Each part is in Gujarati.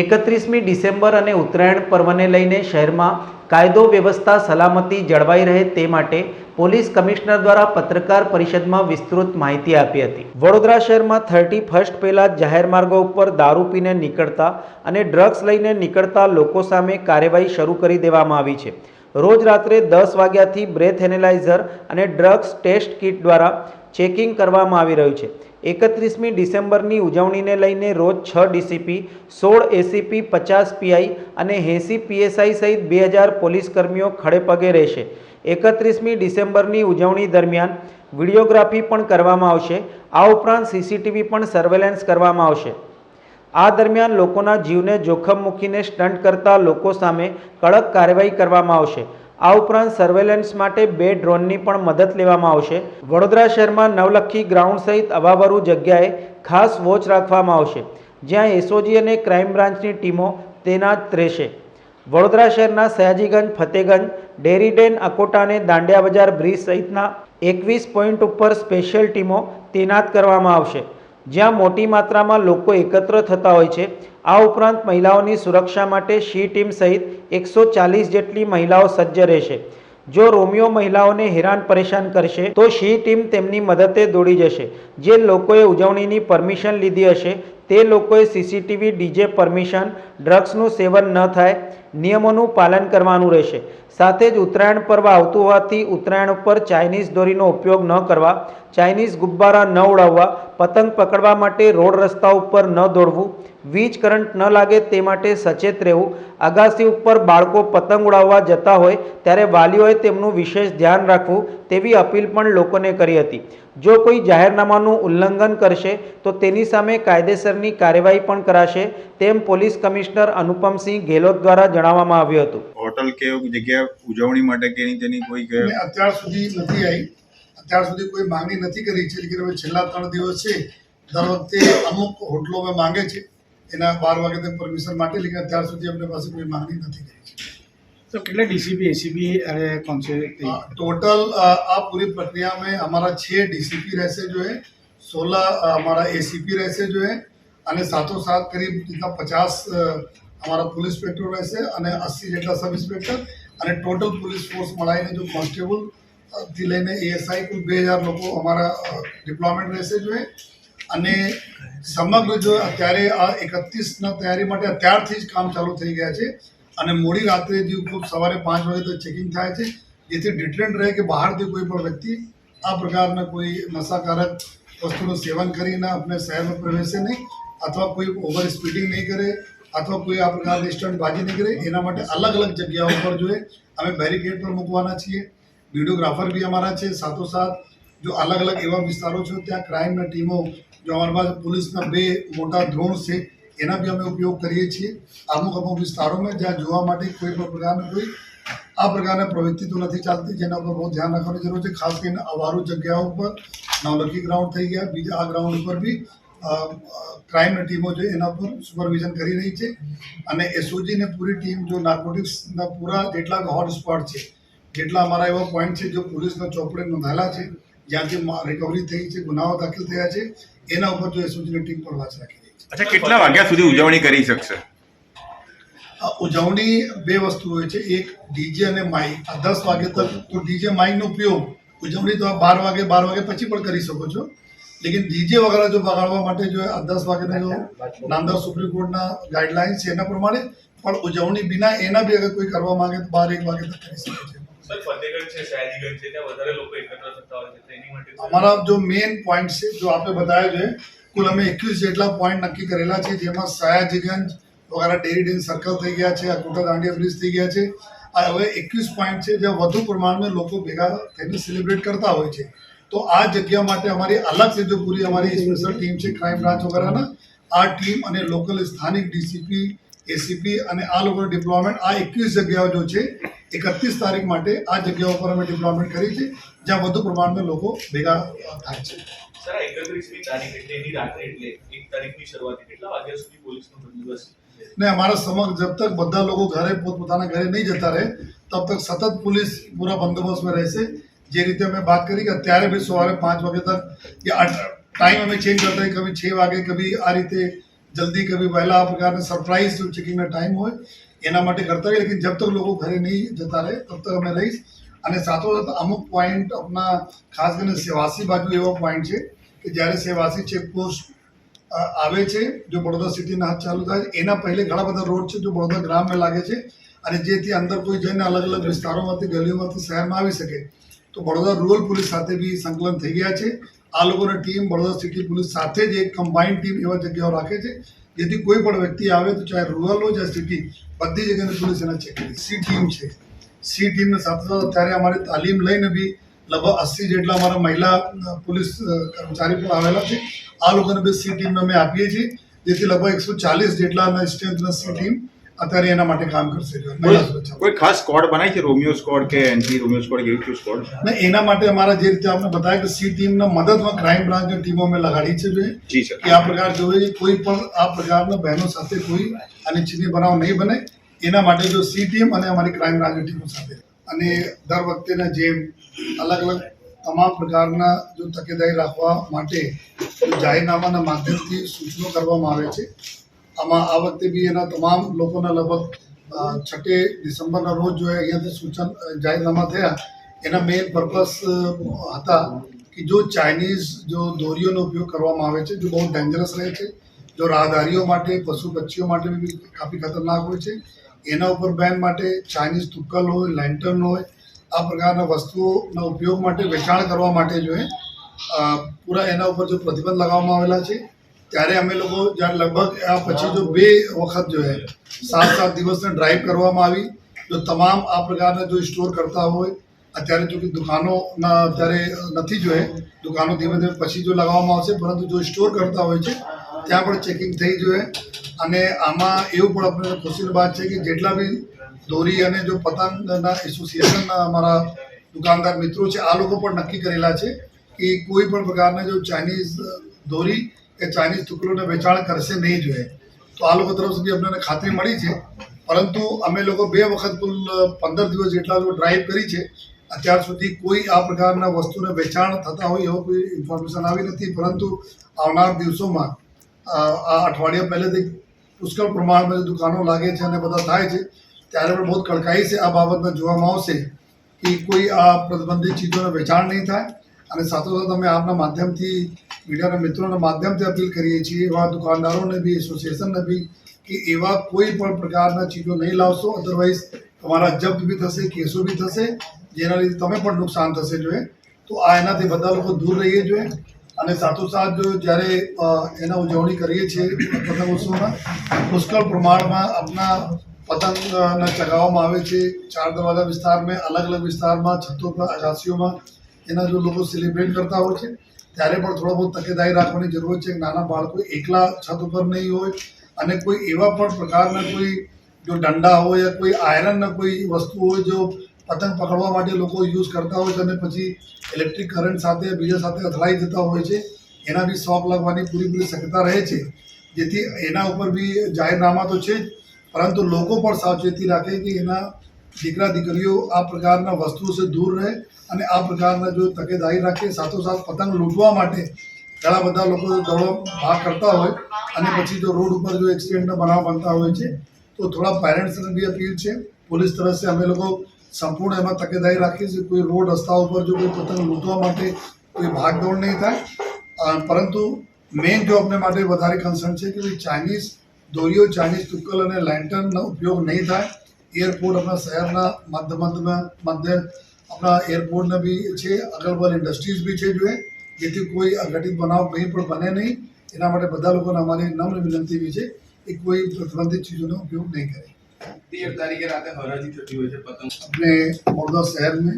એકત્રીસમી ડિસેમ્બર અને ઉત્તરાયણ પર્વને લઈને શહેરમાં કાયદો વ્યવસ્થા સલામતી જળવાઈ રહે તે માટે પોલીસ કમિશનર દ્વારા પત્રકાર પરિષદમાં વિસ્તૃત માહિતી આપી હતી. વડોદરા શહેરમાં થર્ટી ફર્સ્ટ પહેલાં જાહેર માર્ગો ઉપર દારૂ પીને નીકળતા અને ડ્રગ્સ લઈને નીકળતા લોકો સામે કાર્યવાહી શરૂ કરી દેવામાં આવી છે. રોજ રાત્રે દસ વાગ્યાથી બ્રેથ એનેલાઇઝર અને ડ્રગ્સ ટેસ્ટ કિટ દ્વારા ચેકિંગ કરવામાં આવી રહ્યું છે. એકત્રીસમી ડિસેમ્બરની ઉજવણીને લઈને રોજ છ ડીસીપી, સોળ એસીપી, પચાસ પીઆઈ અને એંસી પીએસઆઈ સહિત બે હજાર પોલીસ કર્મીઓ ખડેપગે રહેશે. એકત્રીસમી ડિસેમ્બરની ઉજવણી દરમિયાન વિડીયોગ્રાફી પણ કરવામાં આવશે. આ ઉપરાંત સીસીટીવી પણ સર્વેલન્સ કરવામાં આવશે. આ દરમિયાન લોકોના જીવને જોખમ મૂકીને સ્ટન્ટ કરતા લોકો સામે કડક કાર્યવાહી કરવામાં આવશે. આ ઉપરાંત સર્વેલન્સ માટે બે ડ્રોનની પણ મદદ લેવામાં આવશે. વડોદરા શહેરમાં નવલખી ગ્રાઉન્ડ સહિત અભાવરૂ જગ્યાએ ખાસ વોચ રાખવામાં આવશે, જ્યાં એસઓજી અને ક્રાઇમ બ્રાન્ચની ટીમો તૈનાત રહેશે. વડોદરા શહેરના સયાજીગંજ, ફતેગંજ, ડેરીડેન અકોટા અને દાંડિયા બજાર બ્રિજ સહિતના એકવીસ પોઈન્ટ ઉપર સ્પેશિયલ ટીમો તૈનાત કરવામાં આવશે. જ્યાં મોટી માત્રામાં લોકો એકત્ર થતા હોય છે. આ ઉપરાંત મહિલાઓની સુરક્ષા માટે શી ટીમ સહિત એકસો ચાલીસ જેટલી મહિલાઓ સજ્જ રહેશે. જો રોમિયો મહિલાઓને હેરાન પરેશાન કરશે, તો શી ટીમ તેમની મદદે દોડી જશે. જે લોકોએ ઉજવણીની પરમિશન લીધી હશે, તે લોકોએ સીસીટીવી ડીજે પરમિશન, ડ્રગ્સનું સેવન ન થાય, નિયમોનું પાલન કરવાનું રહેશે. સાથે જ ઉત્તરાયણ પર્વ આવતું હોવાથી ઉત્તરાયણ ઉપર ચાઇનીઝ દોરીનો ઉપયોગ ન કરવા, ચાઇનીઝ ગુબ્બારા ન ઉડાવવા પતંગ પકડવા માટે રોડ રસ્તા ઉપર ન દોડવું વીજ કરંટ ન લાગે તે માટે સચેત રહેવું. અગાસી ઉપર બાળકો પતંગ ઉડાવવા જતા હોય ત્યારે વાલીઓએ તેમનું વિશેષ ધ્યાન રાખવું તેવી અપીલ પણ લોકોને કરી હતી. જો કોઈ જાહેરનામાનું ઉલ્લંઘન કરશે તો તેની સામે કાયદેસરની કાર્યવાહી પણ કરાશે તેમ પોલીસ કમિશનર અનુપમસિંહ ગેહલોત દ્વારા જણાવવામાં આવ્યું હતું. હોટલ કે જગ્યા ઉજવણી માટે કે તેની કોઈ અત્યાર સુધી નથી આવી. અત્યાર સુધી કોઈ માંગણી નથી કરી છે કે હવે છેલ્લા ત્રણ દિવસ છે દર વખતે અમુક હોટલો અમે માંગે છે એના બાર વાગે તક પરમિશન માટે લેકિન અત્યાર સુધી અમને પાસે કોઈ માંગણી નથી કરી છે. તો કેટલે ડીસીપી એસીપી અને કોન્સ્ટેબલ ટોટલ આ પૂરી પ્રક્રિયા અમારા છ ડીસીપી રહેશે જો હે સોલહ અમારા એસીપી રહેશે જો હે અને સાથોસાથ કરીબ કેટલા પચાસ અમારા પોલીસ ઇન્સ્પેક્ટર રહેશે અને અસી જેટલા સબ ઇન્સ્પેક્ટર અને ટોટલ પોલીસ ફોર્સ મળાવીને જો કોન્સ્ટેબલ થી લઈને એએસઆઈ કુલ બે હજાર લોકો અમારા ડિપ્લોયમેન્ટ રહેશે જોઈએ અને સમગ્ર જો અત્યારે આ એકત્રીસના તૈયારી માટે અત્યારથી જ કામ ચાલુ થઈ ગયા છે. અને મોડી રાત્રે જે ખૂબ સવારે પાંચ વાગે તો ચેકિંગ થાય છે. જેથી ડિટેન્ટ રહે કે બહારથી કોઈ પણ વ્યક્તિ આ પ્રકારના કોઈ નશાકારક વસ્તુનું સેવન કરીને આપણે શહેરમાં પ્રવેશે નહીં અથવા કોઈ ઓવર સ્પીડિંગ નહીં કરે અથવા કોઈ આ પ્રકારની સ્ટન્ટબાજી નહીં કરે. એના માટે અલગ અલગ જગ્યાઓ પર જોઈએ. અમે બેરિકેડ પર મૂકવાના છીએ. વિડીયોગ્રાફર બી અમારા છે, સાથોસાથ જો અલગ અલગ એવા વિસ્તારો છે, ત્યાં ક્રાઇમના ટીમો, જો અમારા પાસે પોલીસના બે મોટા ડ્રોન છે, એના બી અમે ઉપયોગ કરીએ છીએ. અમુક અમુક વિસ્તારોમાં જ્યાં જોવા માટે કોઈ પણ પ્રકારની કોઈ આ પ્રકારની પ્રવૃત્તિ તો નથી ચાલતી, જેના ઉપર બહુ ધ્યાન રાખવાની જરૂર છે, ખાસ કરીને અવારું જગ્યાઓ ઉપર નવલખી ગ્રાઉન્ડ થઈ ગયા, બીજા આ ગ્રાઉન્ડ ઉપર બી ક્રાઇમની ટીમો છે, એના પર સુપરવિઝન કરી રહી છે. અને એસઓજીને પૂરી ટીમ જો નાર્કોટિક્સના પૂરા જેટલા હોટ સ્પોટ છે જેટલા અમારા એવા પોઈન્ટ છે જો પોલીસના ચોપડે નોંધાયેલા છે જ્યાંથી રિકવરી થઈ છે ગુનાઓ દાખલ થયા છે એના ઉપર જો એસઓજીની ટીમ પર વાંચ રાખી રહી છે. અચ્છા કેટલા વાગ્યા સુધી ઉજવણી કરી શકશે? ઉજવણી બે વસ્તુ હોય છે એક ડીજે અને માઇક આ દસ વાગે તક તો ડીજે માઇકનો ઉપયોગ. ઉજવણી તો બાર વાગે બાર વાગે પછી પણ કરી શકો છો. લેકિન ડીજે વગેરે જો બગાડવા માટે જો આ દસ વાગ્યાના જો નામદાર સુપ્રીમ કોર્ટના ગાઈડલાઇન્સ છે એના પ્રમાણે પણ ઉજવણી વિના એના બી અગર કોઈ કરવા માંગે તો બાર એક વાગે તક કરી શકે છે. લોકો અમારા જો મેઇન પોઈન્ટ છે, જો આપણે બતાવ્યો છે, કુલ અમે એકવીસ જેટલા પોઈન્ટ નક્કી કરેલા છે, જેમાં સયાજીગંજ વગેરે ડેરીડેન સર્કલ થઈ ગયા છે અકોટા દાંડિયા બ્રિજ થઈ ગયા છે. આ હવે એકવીસ પોઈન્ટ છે, જ્યાં વધુ પ્રમાણમાં લોકો ભેગા થઈને સેલિબ્રેટ કરતા હોય છે. તો આ જગ્યા માટે અમારી અલગ છે જો પૂરી અમારી સ્પેશિયલ ટીમ છે ક્રાઇમ બ્રાન્ચ વગેરેના, આ ટીમ અને લોકલ સ્થાનિક ડીસીપી એસીપી અને આ લોકોનું ડિપ્લોયમેન્ટ આ એકવીસ જગ્યાઓ જો છે એકત્રીસ તારીખ માટે આ જગ્યાઓ પર અમે ડિપ્લોયમેન્ટ કરી છે જ્યાં વધુ પ્રમાણમાં લોકો ભેગા થાય છે. સર એકત્રીસમી તારીખ એટલે એની રાત્રે એટલે એક તારીખની શરૂઆત કેટલા વાગ્યા સુધી પોલીસનો બંદોબસ્ત ને અમારા સમક્ષ જબ તક બધા લોકો ઘરે પોતપોતાના ઘરે નહીં જતા રહે તબ તક સતત પોલીસ પૂરા બંદોબસ્તમાં રહેશે. જે રીતે અમે વાત કરી કે અત્યારે બી સવારે પાંચ વાગે તક યા ટાઈમ અમે ચેન્જ કરતા કભી છ વાગે કભી આ રીતે જલ્દી કભી વહેલા આ પ્રકારના સરપ્રાઇઝ ચેકિંગના ટાઈમ હોય એના માટે કરતા હોય લેકિન જબ તક લોકો ઘરે નહીં જતા રહે, તબ તક અમે રહીશ. અને સાથોસાથ અમુક પોઈન્ટ આપણા ખાસ કરીને સેવાસી બાજુ એવો પોઈન્ટ છે કે જ્યારે સેવાસી ચેકપોસ્ટ આવે છે, જો બડોદરા સિટીના હાથ ચાલુ થાય, એના પહેલે ઘણા બધા રોડ છે જો બડોદરા ગ્રામમાં લાગે છે અને જેથી અંદર કોઈ જઈને અલગ અલગ વિસ્તારોમાંથી, ગલીઓમાંથી, શહેરમાં આવી શકે, તો બડોદરા રૂરલ પોલીસ સાથે બી સંકલન થઈ ગયા છે. આ લોકોની ટીમ બડોદરા સિટી પોલીસ સાથે જ એક કમ્બાઇન્ડ ટીમ એવા જગ્યાઓ રાખે છે. જેથી કોઈ પણ વ્યક્તિ આવે તો ચાહે રૂરલ હોય, ચાહે સિટી બધી જગ્યાની પોલીસ એના ચેક કરી. સી ટીમ છે. સી ટીમને સાથે સાથે અત્યારે અમારી તાલીમ લઈને બી લગભગ અસ્સી જેટલા અમારા મહિલા પોલીસ કર્મચારી પણ આવેલા છે. આ લોકોને બી સી ટીમને અમે આપીએ છીએ. જેથી લગભગ એકસો ચાલીસ જેટલા સ્ટ્રેન્થના સી ટીમ અત્યારે એના માટે કામ કરશે. કોઈ ખાસ સ્કોડ બનાવી છે? રોમિયો સ્કોડ કે એન્ટી રોમિયો સ્કોડ કે એવું સ્કોડ? ને એના માટે અમારા જે રીતે આપણે બતાવ્યું કે સી ટીમના મદદમાં ક્રાઇમ બ્રાન્ચની ટીમો અમે લગાડી છે જોઈએ. કે આ પ્રકાર જોઈએ કોઈ પણ આ પ્રકારના બહેનો સાથે કોઈ અનિચ્છનીય બનાવ નહીં બને. એના માટે જો સી ટીમ અને અમારી ક્રાઇમ બ્રાન્ચની ટીમો સાથે. અને દર વખતેના જેમ અલગ અલગ તમામ પ્રકારના જો તકેદારી રાખવા માટે જાહેરનામાના માધ્યમથી સૂચનો કરવામાં આવે છે આમાં આ વખતે બી એના તમામ લોકોના લગભગ છઠ્ઠી ડિસેમ્બરના રોજ જો અહીંયાથી સૂચન જાહેરનામા થયા, એના મેઇન પર્પસ હતા કે જો ચાઇનીઝ જો દોરીઓનો ઉપયોગ કરવામાં આવે છે, જો બહુ ડેન્જરસ રહે છે, જો રાહદારીઓ માટે પશુ પક્ષીઓ માટે બી કાફી ખતરનાક હોય છે, એના ઉપર બેન માટે ચાઇનીઝ તુક્કલ હોય લેન્ટર્ન હોય, આ પ્રકારના વસ્તુઓના ઉપયોગ માટે વેચાણ કરવા માટે જો એ પૂરા એના ઉપર જો પ્રતિબંધ લગાવવામાં આવેલા છે ત્યારે અમે લોકો જ્યારે લગભગ આ પછી જો બે વખત જો હે, સાત સાત દિવસને ડ્રાઈવ કરવામાં આવી. જો તમામ આ પ્રકારના જો સ્ટોર કરતા હોય, અત્યારે જો કે દુકાનોના અત્યારે નથી જો હે, દુકાનો ધીમે ધીમે પછી જો લગાવવામાં આવશે, પરંતુ જો સ્ટોર કરતા હોય છે, ત્યાં પણ ચેકિંગ થઈ જોઈએ અને આમાં એવું પણ આપણે ખુશીની વાત છે કે જેટલા બી દોરી અને જો પતંગના એસોસિએશનના અમારા દુકાનદાર મિત્રો છે, આ લોકો પણ નક્કી કરેલા છે કે કોઈ પણ પ્રકારના જો ચાઇનીઝ દોરી કે ચાઇનીઝ ટુકડોને વેચાણ કરશે નહીં જોઈએ. તો આ લોકો તરફ સુધી અમને ખાતરી મળી છે. પરંતુ અમે લોકો બે વખત કુલ પંદર દિવસ જેટલા ડ્રાઈવ કરી છે. અત્યાર સુધી કોઈ આ પ્રકારના વસ્તુને વેચાણ થતા હોય એવો કોઈ ઇન્ફોર્મેશન આવી નથી. પરંતુ આવનાર દિવસોમાં આ અઠવાડિયા પહેલેથી પુષ્કળ પ્રમાણમાં દુકાનો લાગે છે અને બધા થાય છે, ત્યારે પણ બહુ કડકાઈ છે આ બાબતમાં જોવામાં આવશે કે કોઈ આ પ્રતિબંધિત ચીજોને વેચાણ નહીં થાય. અને સાથોસાથ અમે આપના માધ્યમથી મીડિયાના મિત્રોના માધ્યમથી અપીલ કરીએ છીએ, એવા દુકાનદારોને બી, એસોસિએશનને બી, કે એવા કોઈ પણ પ્રકારના ચીજો નહીં લાવશો. અધરવાઇઝ તમારા જપ્ત બી થશે, કેસો બી થશે, જેના લીધે તમે પણ નુકસાન થશે જોઈએ. તો આ એનાથી બધા લોકો દૂર રહીએ જોઈએ. અને સાથોસાથ જો જ્યારે એના ઉજવણી કરીએ છીએ, પતંગ ઉત્સવના પુષ્કળ પ્રમાણમાં આપણા પતંગને ચગાવવામાં આવે છે. ચાર દરવાજા વિસ્તારમાં અલગ અલગ વિસ્તારમાં, છતો પર, અગાસીઓમાં, એના જો લોકો સેલિબ્રેટ કરતા હોય છે. ત્યારે પણ થોડો બહુ તકેદારી રાખવાની જરૂર છે નાના બાળકો એકલા છત ઉપર નહીં હોય અને કોઈ એવા પણ પ્રકારના કોઈ જો દંડા હોય યા કોઈ આયરનના કોઈ વસ્તુ હોય જો પતંગ પકડવા માટે લોકો યુઝ કરતા હોય છે અને પછી ઇલેક્ટ્રિક કરંટ સાથે બીજા સાથે અથડાઈ જતા હોય છે, એના બી શોખ લાગવાની પૂરેપૂરી શક્યતા રહે છે. જેથી એના ઉપર બી જાહેરનામા તો છે જ, પરંતુ લોકો પણ સાવચેતી રાખે કે એના દીકરા દીકરીઓ આ પ્રકારના વસ્તુઓ સે દૂર રહે અને આ પ્રકારના જો તકેદારી રાખીએ, સાથોસાથ પતંગ લૂંટવા માટે ઘણા બધા લોકો દોડો ભાગ કરતા હોય અને પછી જો રોડ ઉપર જો એક્સિડન્ટના બનાવ બનતા હોય છે, તો થોડા પેરેન્ટ્સને બી અપીલ છે, પોલીસ તરફથી અમે લોકો સંપૂર્ણ એમાં તકેદારી રાખીએ છીએ. કોઈ રોડ, રસ્તા ઉપર જો કોઈ પતંગ લૂંટવા માટે કોઈ ભાગદોડ નહીં થાય. પરંતુ મેઇન જો અમને માટે વધારે કન્સર્ન છે કે ચાઇનીઝ દોરીઓ ચાઇનીઝ તુક્કલ અને લેન્ટનનો ઉપયોગ નહીં થાય. એરપોર્ટ આપણા શહેરના મધ્ય મધ્ય આપણા એરપોર્ટને બી છે અગલ બગલ ઇન્ડસ્ટ્રીઝ બી છે જોઈએ જેથી કોઈ અઘટિત બનાવ કંઈ પણ બને નહીં એના માટે બધા લોકોને અમારી નમ્ર વિનંતી બી છે કે કોઈ પ્રતિબંધિત ચીજોનો ઉપયોગ નહીં કરે તેર તારીખે રાતે હરાજી થતી હોય છે પતંગ अपने बड़ौदा शहर में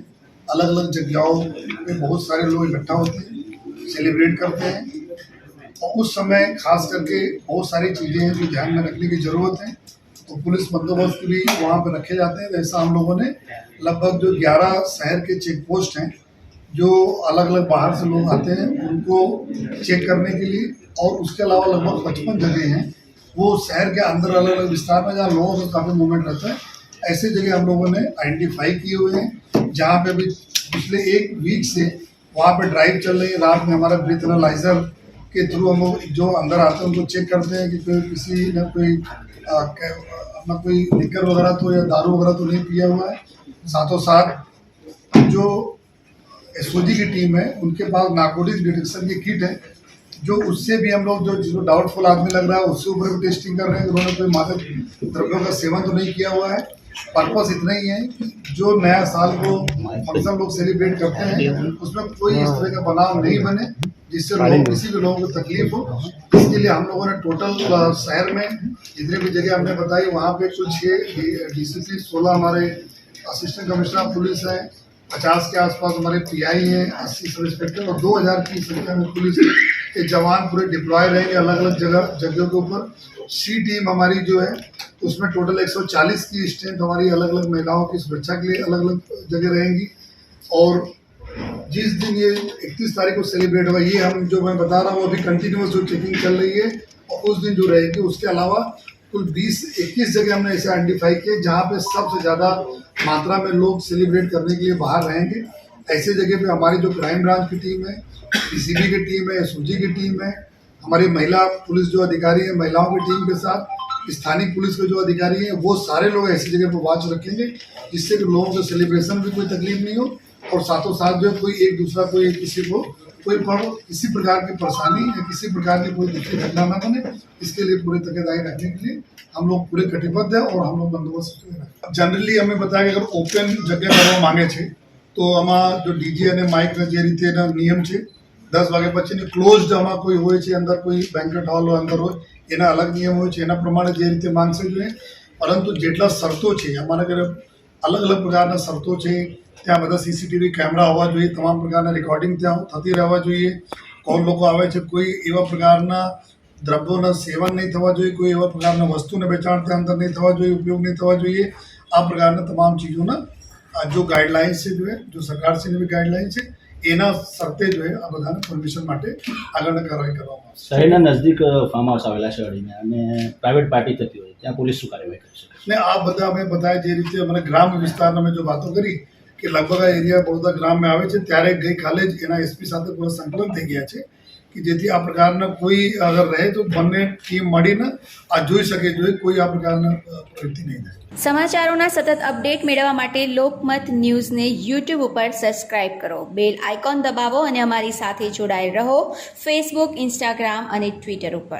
अलग अलग जगहों पे बहुत सारे लोग इकट्ठा होते हैं सेलिब्रेट करते हैं और उस समय खास करके बहुत सारी चीज़ें हैं जो ध्यान में रखने की ज़रूरत है तो पुलिस बंदोबस्त भी वहाँ पर रखे जाते हैं। वैसा हम लोगों ने लगभग जो ग्यारह शहर के चेक पोस्ट हैं, जो अलग अलग बाहर से लोग आते हैं, उनको चेक करने के लिए और उसके अलावा लगभग पचपन जगह हैं। वो शहर के अंदर अलग अलग विस्तार में जहाँ लोगों का काफ़ी मूवमेंट रहता है, ऐसे जगह हम लोगों ने आइडेंटिफाई किए हुए हैं, जहाँ पे भी पिछले एक वीक से वहाँ पे ड्राइव चल रही है। रात में हमारा ब्रीथ एनालाइजर के थ्रू हम लोग जो अंदर आते हैं, उनको चेक करते हैं कि कोई किसी ने कोई अपना कोई लिकर वगैरह तो या दारू वगैरह तो नहीं पिया हुआ है। साथों साथ जो एसओजी की टीम है, उनके पास नार्कोटिक्स डिटेक्शन की किट है, जो उससे भी हम लोग जो, जिसको डाउटफुल आदमी लग रहा है, उससे ऊपर भी टेस्टिंग कर रहे हैं। उन्होंने कोई मादक द्रव्यों का सेवन तो नहीं किया हुआ है। पर्पस इतना ही है कि जो नया साल को फ़ंक्शन लोग सेलिब्रेट करते हैं, उसमें कोई इस तरह का बनाव नहीं बने। जिससे लोग किसी भी लोगों को तकलीफ़ हो इसके लिए हम लोगों ने टोटल शहर में जितने भी जगह हमने बताई वहाँ पे कुल छः डीसीपी सोलह हमारे असिस्टेंट कमिश्नर पुलिस हैं पचास के आसपास हमारे पीआई हैं अस्सी सब इंस्पेक्टर और दो हज़ार की संख्या में पुलिस के जवान पूरे डिप्लॉय रहेंगे अलग अलग जगह जगहों के ऊपर। सी टीम हमारी जो है उसमें टोटल 140 की स्ट्रेंथ हमारी अलग अलग महिलाओं की सुरक्षा के लिए अलग अलग जगह रहेंगी। और जिस दिन ये 31 तारीख को सेलिब्रेट होगा ये हम जो मैं बता रहा हूँ, अभी कंटिन्यूस जो चेकिंग चल रही है, और उस दिन जो रहेगी, उसके अलावा कुल 20 21 जगह हमने ऐसे आइडेंटिफाई किए जहाँ पे सबसे ज़्यादा मात्रा में लोग सेलिब्रेट करने के लिए बाहर रहेंगे। ऐसे जगह पे हमारी जो क्राइम ब्रांच की टीम है पीसीबी की टीम है एसओजी की टीम है, हमारी महिला पुलिस जो अधिकारी है, महिलाओं की टीम के साथ, स्थानीय पुलिस के जो अधिकारी हैं, वो सारे लोग ऐसी जगह पर वॉच रखेंगे, जिससे कि लोगों को सेलिब्रेशन में कोई तकलीफ़ नहीं हो और साथों साथ जो है कोई एक दूसरा कोई किसी को कोई पर किसी प्रकार की परेशानी या किसी प्रकार की कोई दिक्कत घटना न बने इसके लिए पूरी तकेदारी रखने के लिए हम लोग पूरे कटिबद्ध हैं और हम लोग बंदोबस्त कर रहे हैं जनरली हमें बताया કે અગર ઓપન જગ્યા કરવા માંગે છે તો આમાં જો ડીજે અને માઇકના જે રીતેના નિયમ છે દસ વાગ્યા પછીની ક્લોઝડ આમાં કોઈ હોય છે અંદર કોઈ બેન્કેટ હોલ હોય અંદર હોય એના અલગ નિયમ હોય છે એના પ્રમાણે જે રીતે માંગશે જોઈએ પરંતુ જેટલા શરતો છે અમારા ઘરે અલગ અલગ પ્રકારના શરતો છે ત્યાં બધા સીસીટીવી કેમેરા હોવા જોઈએ તમામ પ્રકારના રેકોર્ડિંગ ત્યાં થતી રહેવા જોઈએ. કોણ લોકો આવે છે કોઈ એવા પ્રકારના દ્રવ્યોના સેવન નહીં થવા જોઈએ કોઈ એવા પ્રકારના વસ્તુને વેચાણ ત્યાં અંદર નહીં થવા જોઈએ ઉપયોગ નહીં થવા જોઈએ. આ પ્રકારના તમામ ચીજોના આ જો ગાઈડલાઇન્સ છે જોઈએ જો સરકારશ્રીની બી ગાઈડલાઇન છે એના શરતે જ હોય આ બધાને પરમિશન માટે આગળની કાર્યવાહી કરવામાં આવશે. શહેરના નજદીક ફાર્મ હાઉસ આવેલા છે અડીને અને પ્રાઇવેટ પાર્ટી થતી હોય ત્યાં પોલીસ શું કાર્યવાહી કરશે ને આ બધા અમે બધા જે રીતે મને ગ્રામ વિસ્તારના અમે જો વાતો કરી કે લગભગ આ એરિયા બરોડા ગ્રામમાં આવે છે, ત્યારે ગઈકાલે જ એના એસપી સાથે પૂરા સંકલન થઈ ગયા છે કે જેથી આ પ્રકારના કોઈ અગર રહે તો બંને ટીમ મળીને આ જોઈ શકે જોઈએ કોઈ આ પ્રકારના પ્રવૃત્તિ નહીં થાય. સમાચારોના સતત અપડેટ મેળવવા માટે લોકમત ન્યૂઝને યુટ્યુબ ઉપર સબસ્ક્રાઇબ કરો. બેલ આઇકોન દબાવો અને અમારી સાથે જોડાયેલ રહો ફેસબુક, ઇન્સ્ટાગ્રામ અને ટ્વિટર ઉપર.